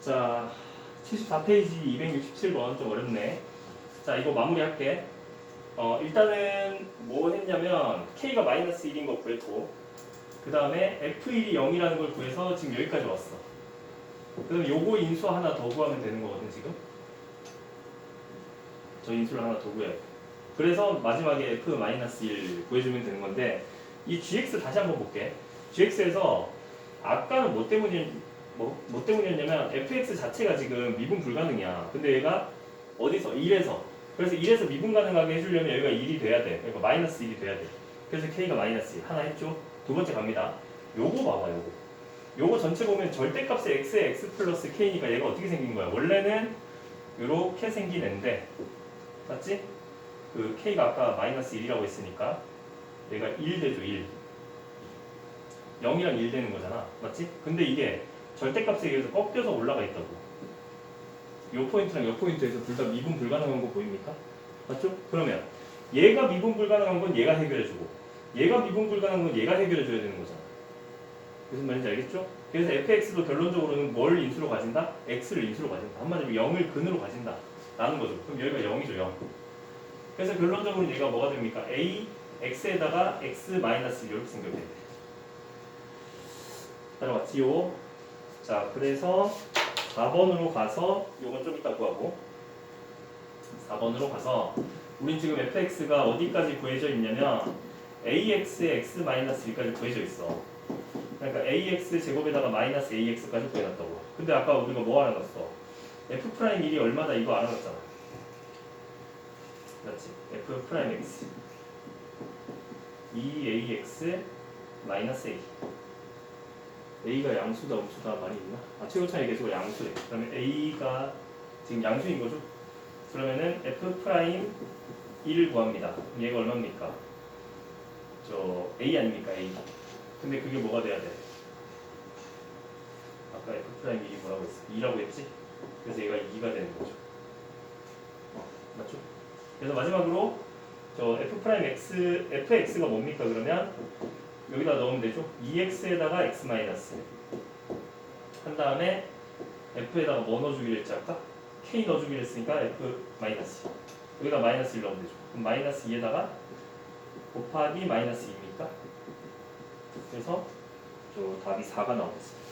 자, 74페이지 267번 좀 어렵네. 자, 이거 마무리할게. 어, 일단은 뭐 했냐면 K가 마이너스 1인 거 구했고 그 다음에 F1이 0이라는 걸 구해서 지금 여기까지 왔어. 그럼 요거 인수 하나 더 구하면 되는 거거든 지금. 저 인수를 하나 더 구해. 그래서 마지막에 F 마이너스 1 구해주면 되는 건데 이 GX 다시 한번 볼게. GX에서 아까는 뭐 때문이 뭐, 뭐 때문이었냐면 fx 자체가 지금 미분 불가능이야. 근데 얘가 어디서 1에서 그래서 1에서 미분 가능하게 해주려면 여기가 1이 돼야 돼. 그러니까 마이너스 1이 돼야 돼. 그래서 k가 마이너스 1 하나 했죠. 두 번째 갑니다. 요거 봐봐 요거. 요거 전체 보면 절대값의 x에 x 플러스 k니까 얘가 어떻게 생긴 거야? 원래는 요렇게 생긴 앤데 맞지? 그 k가 아까 마이너스 1이라고 했으니까 얘가 1 되죠 1. 0이랑 1 되는 거잖아. 맞지? 근데 이게 절대값에 의해서 꺾여서 올라가 있다고. 요 포인트랑 요 포인트에서 둘 다 미분 불가능한 거 보입니까? 맞죠? 그러면 얘가 미분 불가능한 건 얘가 해결해주고 얘가 미분 불가능한 건 얘가 해결해줘야 되는 거잖아. 무슨 말인지 알겠죠? 그래서 fx도 결론적으로는 뭘 인수로 가진다? x를 인수로 가진다. 한마디로 0을 근으로 가진다. 라는 거죠. 그럼 여기가 0이죠, 0. 그래서 결론적으로 얘가 뭐가 됩니까? a, x에다가 x 마이너스 이렇게 생겨야 돼. 따라왔지요? 자, 그래서 4번으로 가서 요건 좀 이따 구하고 4번으로 가서 우린 지금 fx가 어디까지 구해져 있냐면 ax에 x 마이너스 1까지 구해져 있어. 그러니까 ax 제곱에다가 마이너스 ax까지 구해놨다고. 근데 아까 우리가 뭐 알아놨어? f 프라임 1이 얼마다 이거 알아놨잖아. 맞지? f 프라임 x 2ax 마이너스 a a가 양수다 음수다 말이 있나? 아 최고차의 계수가 양수래. 그러면 a가 지금 양수인 거죠? 그러면은 f 프라임 1을 구합니다. 얘가 얼마입니까? 저 a 아닙니까 a? 근데 그게 뭐가 돼야 돼? 아까 f 프라임 1이 뭐라고 했어? 2라고 했지? 그래서 얘가 2가 되는 거죠. 어, 맞죠? 그래서 마지막으로 저 f 프라임 x fx가 뭡니까 그러면 여기다 넣으면 되죠. 2x에다가 x 마이너스 한 다음에 f에다가 뭐 넣어주기로 했지 아까? k 넣어주기로 했으니까 f 마이너스 여기다 마이너스 1 넣으면 되죠. 그럼 마이너스 2에다가 곱하기 마이너스 2입니까? 그래서 저 답이 4가 나오겠습니다.